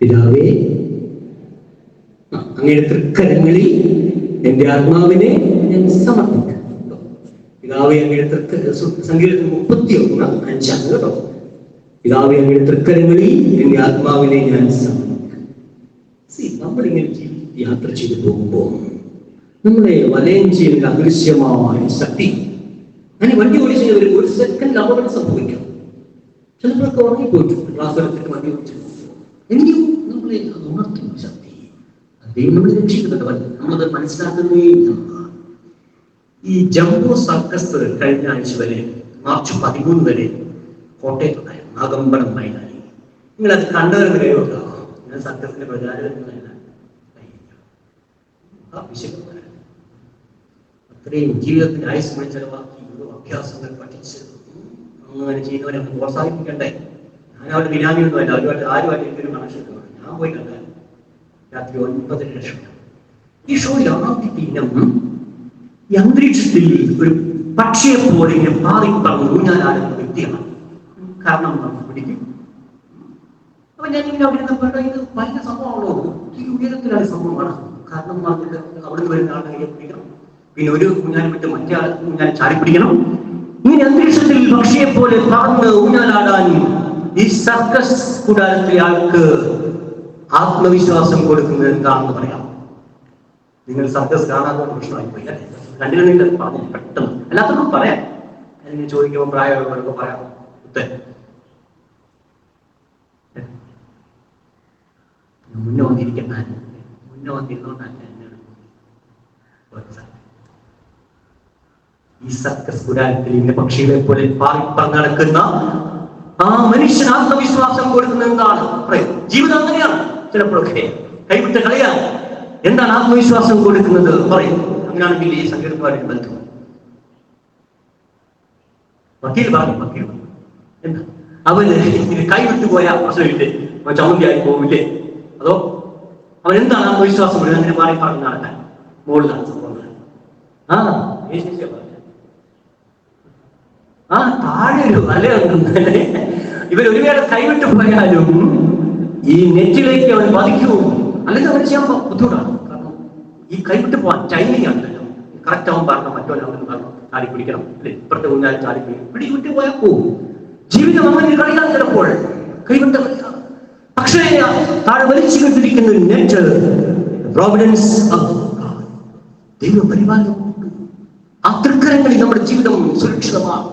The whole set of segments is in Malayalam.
പിതാവേ അങ്ങനെ തൃക്കരങ്ങളിൽ എന്റെ ആത്മാവിനെ ഞാൻ സമർപ്പിക്കുന്നു കേട്ടോ. പിതാവേ അങ്ങയുടെ തൃക്ക സംഗീതത്തിൽ മുപ്പത്തി ഒന്ന് അഞ്ചാണ് കേട്ടോ. പിതാവേ അങ്ങയുടെ തൃക്കരങ്ങളിൽ എന്റെ ആത്മാവിനെ ഞാൻ സമർപ്പിക്കാം നമ്മളിങ്ങനെ യാത്ര ചെയ്തു പോകുമ്പോൾ നമ്മളെ വലയം ചെയ്യുന്ന അദൃശ്യമായ ശക്തി അങ്ങനെ വണ്ടി ഓടിച്ചു ഒരു സെക്കൻഡ് അപകടം സംഭവിക്കാം. ചിലപ്പോഴൊക്കെ ഉറങ്ങിപ്പോയിട്ടു ക്ലാസ് വണ്ടി ഓടിച്ചു എങ്കിലും നമ്മളെ അത് ഉണർത്തുന്ന ശക്തി. അത് ദൈവം നമ്മളെ രക്ഷിക്കുന്നുണ്ട് നമ്മളത് മനസ്സിലാക്കുന്നേ ഈ ജംബോ സർക്കസ് കഴിഞ്ഞ ആഴ്ച വരെ മാർച്ച് പതിമൂന്ന് വരെ കോട്ടയത്തുണ്ടായിരുന്നു നാഗമ്പടം മൈതാനി. നിങ്ങൾ അത് കണ്ടവർ വരെ ഉണ്ടാവും ഞാൻ സർക്കസിന്റെ പ്രചാരകനല്ല അത്രയും ജീവിതത്തിന് ആയുസ്മയ ചെലവാക്കി ഓരോ അഭ്യാസങ്ങൾ പഠിച്ച് അങ്ങനെ ചെയ്യുന്നവരെ പ്രോത്സാഹിപ്പിക്കണ്ടേ? ഞാൻ ഒന്നും അല്ല അവരുമായിട്ട് ആരുമായിട്ട് എനിക്കൊരു കണക്ഷൻ ഇല്ല. ഞാൻ പോയി കണ്ടാൽ രാത്രി ഒൻപതര ലക്ഷം ഈ ഷോയിൽ ആദ്യത്തെ ദിനം ഈ അന്തരീക്ഷത്തിൽ ഒരു പക്ഷിയെ പോലെ ഇങ്ങനെ പറഞ്ഞു ഞാൻ ഊഞ്ഞാലാടുന്ന വ്യക്തിയാണ്. കാരണം പിടിക്കും. അപ്പൊ ഞാൻ ഇങ്ങനെ അവിടെ പറഞ്ഞു ഇത് ഭയങ്കര സംഭവമാണോ? ഈ ഉയരത്തിലാണ് ഈ സംഭവമാണ്. കാരണം നമുക്ക് അവിടെ നിന്ന് വരുന്ന ആളെ കയ്യെ പിടിക്കണം. പിന്നെ ഒരു ഊഞ്ഞാൽ വിട്ട് മറ്റേ ആൾ ഊഞ്ഞാൽ ചാടി പിടിക്കണം ഇങ്ങനെ അന്തരീക്ഷത്തിൽ പക്ഷിയെ പോലെ പറന്ന് ഊഞ്ഞാലാടാൻ ഈ സർക്കസ് കൂടാരത്തിലെ ആൾക്ക് ആത്മവിശ്വാസം കൊടുക്കുന്നത് എന്താണെന്ന് പറയാം? നിങ്ങൾ സർക്കസ് കാണാത്ത പ്രശ്നമായി പോയി കണ്ടില്ല കണ്ടിരുന്നില്ല പറഞ്ഞു പെട്ടെന്ന്. അല്ലാത്ത പറയാം. അല്ലെങ്കിൽ ചോദിക്കുമ്പോൾ പ്രായമുള്ളവർക്ക് പറയാം. ഉത്തരം. വന്നിരിക്കുന്ന മുന്നേ വന്നിരുന്നോണ്ടല്ല ഈ സർക്കസ് കൂടാരത്തിൽ ഇന്ന് പക്ഷികളെ പോലെ പാറിപ്പറന്ന് നടക്കുന്ന ആ മനുഷ്യൻ ആത്മവിശ്വാസം കൊടുക്കുന്ന എന്താണ്? ജീവിതം അങ്ങനെയാണ്. ചിലപ്പോഴൊക്കെ കൈവിട്ട് കളയാ എന്താണ് ആത്മവിശ്വാസം കൊടുക്കുന്നത്? പറയും. അങ്ങനെയാണെങ്കിൽ ഈ സംഗീതമായിട്ട് ബന്ധം. വക്കീൽ പറഞ്ഞു വക്കീൽ. എന്താ? അവന് കൈവിട്ടു പോയ പ്രശ്നമില്ലേ? ചൗന്തിയായി പോവില്ലേ? അതോ അവൻ എന്താണ് ആത്മവിശ്വാസം കൊടുക്കുന്നത്? അങ്ങനെ മാറി പറഞ്ഞു നടക്കാൻ. മുകളിലാണ് സംഭവങ്ങൾ ആ ആ താഴെ ഒരു ഒരു വേള കൈവിട്ട് പോയാലും ഈ നെറ്റിലേക്ക് അവൻ പതിക്കൂ. അല്ലെങ്കിൽ അവൻ ചെയ്യാൻ ബുദ്ധിമുട്ടാണ്. കാരണം ഈ കൈവിട്ട് പോവാൻ ടൈമിംഗ് ആണല്ലോ കറക്റ്റ് ആവാൻ പറഞ്ഞ മറ്റൊരാളും പറഞ്ഞു ചാടി പിടിക്കണം. അല്ലെ? ഇപ്പുറത്തെ കുഞ്ഞാൽ ചാടി പിടിക്കണം പിടി വിട്ട് പോയാൽ പോകും ജീവിതം അങ്ങനെ കളിയാൻ ചിലപ്പോൾ. കൈവിട്ട കളിയാണ്. പക്ഷേ താഴെ വലിച്ചു കെട്ടിരിക്കുന്ന നെറ്റ് പ്രോവിഡൻസ് ദൈവ പരിപാലനം ആ തൃക്കരങ്ങളിൽ നമ്മുടെ ജീവിതം സുരക്ഷിതമാണ്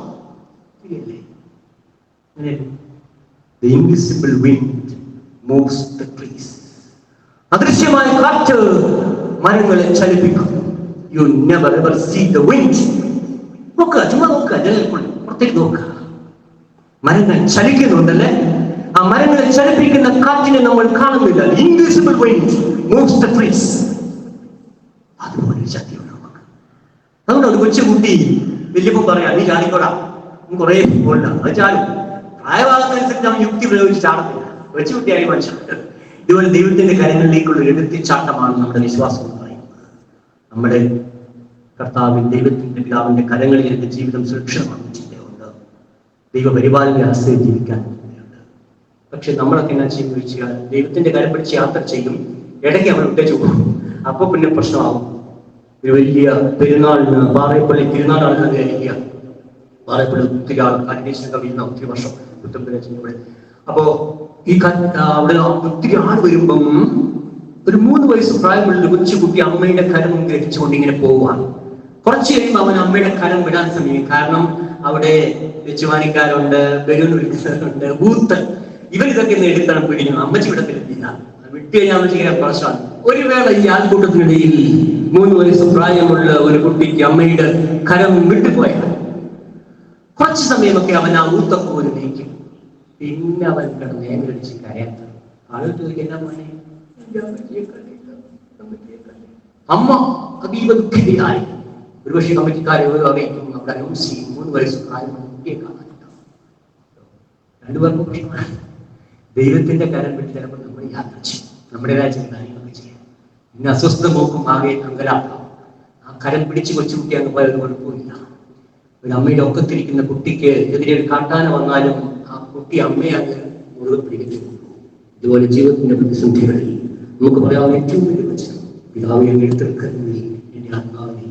അങ്ങനെയല്ലേ? The invisible wind moves the trees. അദൃശ്യമായ കാറ്റ് മരങ്ങളെ ചലിപ്പിക്കും. You never ever see the wind നോക്കുക ചുമ്മാ നോക്കുക ജനൽക്കുള്ളിൽ പുറത്തേക്ക് നോക്കുക. മരങ്ങൾ ചലിക്കുന്നുണ്ടല്ലേ? ആ മരങ്ങളെ ചലിപ്പിക്കുന്ന കാറ്റിനെ നമ്മൾ കാണുന്നില്ല. Invisible wind moves the trees അതുപോലെ ശക്തിയുണ്ട് നമുക്ക്. അതുകൊണ്ട് ഒരു കൊച്ചുകുട്ടി വലിയപ്പം പറയാം നീ ചാടിക്കോടാ. കുറേ പോകണ്ട അത് ചാടും. പ്രായമാകുന്നതനുസരിച്ച് നമ്മൾ യുക്തി പ്രയോഗിച്ച് ചാടത്തില്ല കൊച്ചുകുട്ടിയായി മനുഷ്യൻ. ഇതുപോലെ ദൈവത്തിന്റെ കാര്യങ്ങളിലേക്കുള്ള എഴുത്തിച്ചാട്ടമാണ് നമ്മുടെ വിശ്വാസം എന്ന് പറയുന്നത്. നമ്മുടെ കർത്താവിൻ ദൈവത്തിന്റെ പിതാവിന്റെ കരങ്ങളിൽ എന്റെ ജീവിതം സുരക്ഷിതമാണ് ചിന്തയുണ്ട്. ദൈവപരിപാലന ആശ്രയം ജീവിക്കാൻ ചിന്തയുണ്ട്. പക്ഷെ നമ്മളൊക്കെ എന്നാ ചെയ്യുന്ന ദൈവത്തിന്റെ കരം പിടിച്ച് യാത്ര ചെയ്യും. ഇടയ്ക്ക് അവൻ ഇട്ടേച്ചു പോകും അപ്പൊ പിന്നെ പ്രശ്നമാകും. ഒരു വലിയ പെരുന്നാളിന് പാറയപ്പള്ളി തിരുനാളാണെന്ന് വിചാരിക്കുക പാറയപ്പള്ളി ഒത്തിരി ആൾക്കാർ അന്വേഷിച്ചൊക്കെ വീഴുന്ന ഒത്തിരി വർഷം. ഉത്തരപ്രദേശിലൂടെ അപ്പോ ഈ അവിടെ ഒത്തിരി ആൾ വരുമ്പം ഒരു മൂന്ന് വയസ്സ് പ്രായമുള്ള കൊച്ചുകുട്ടി അമ്മയുടെ കരം ഗ്രഹിച്ചുകൊണ്ട് ഇങ്ങനെ പോവാണ് കുറച്ച് കഴിയുമ്പോൾ അവൻ അമ്മയുടെ കരം വിടാൻ ശ്രമിക്കും. കാരണം അവിടെ വെച്ചുവാനിക്കാരുണ്ട് ബലൂൺ വിളിക്കുന്നവരുണ്ട് ബൂത്ത് ഇവർ ഇതൊക്കെ ഒന്ന് എടുത്താണ് പിടിക്കണം. അമ്മച്ചി ഇവിടെ അത് വിട്ടു കഴിഞ്ഞാൽ പ്രശ്നമാണ്. ഒരു വേള ഈ ആൾക്കൂട്ടത്തിനിടയിൽ മൂന്ന് വയസ്സ് പ്രായമുള്ള ഒരു കുട്ടിക്ക് അമ്മയുടെ കരം വിട്ടുപോയാൽ കുറച്ച് സമയമൊക്കെ അവൻ ആ ഊത്തൊക്കെ നയിക്കും പിന്നെ അവൻ കിടന്ന് ഏങ്ങടിച്ച് കരയാൻ. ആളുകൾ ചോദിക്കും എന്നാ മോനെ? "എന്റെ അമ്മച്ചിയെ കണ്ടില്ല, അമ്മ അതീവ ദുഃഖിതയായി ഒരുപക്ഷെ കമ്മിറ്റിക്കാരെ ഓരോ അറിയിക്കും നമ്മുടെ അനൗസി മൂന്ന് വയസ്സ് കുട്ടിയെ കാണാനില്ല. രണ്ടുപേർക്കും പ്രശ്നമാണ്. ദൈവത്തിന്റെ കരം വിട്ട് ചിലപ്പോൾ നമ്മൾ യാത്ര ചെയ്യും. നമ്മുടേതായ ചില കാര്യങ്ങളൊക്കെ ചെയ്യാം. ഇന്ന് അസ്വസ്ഥ നോക്കും ആകെ അങ്കലാക്കാം ആ കരം പിടിച്ച് കൊച്ചുകുട്ടി അങ്ങ് പോയത് കുഴപ്പമില്ല ഒരു അമ്മയുടെ ഒക്കത്തിരിക്കുന്ന കുട്ടിക്ക് എതിരെ ഒരു കാട്ടാന വന്നാലും കുട്ടി അമ്മയെ അങ്ങ് മുഴുവൻ പിടിക്കത്തില്ല ഇതുപോലെ ജീവിതത്തിന്റെ പ്രതിസന്ധികളിൽ നമുക്ക് പറയാവുന്ന ഏറ്റവും വലിയ വചനം പിതാവിനെ എടുത്തെടുക്കാൻ വേണ്ടി എന്റെ ആത്മാവിനെ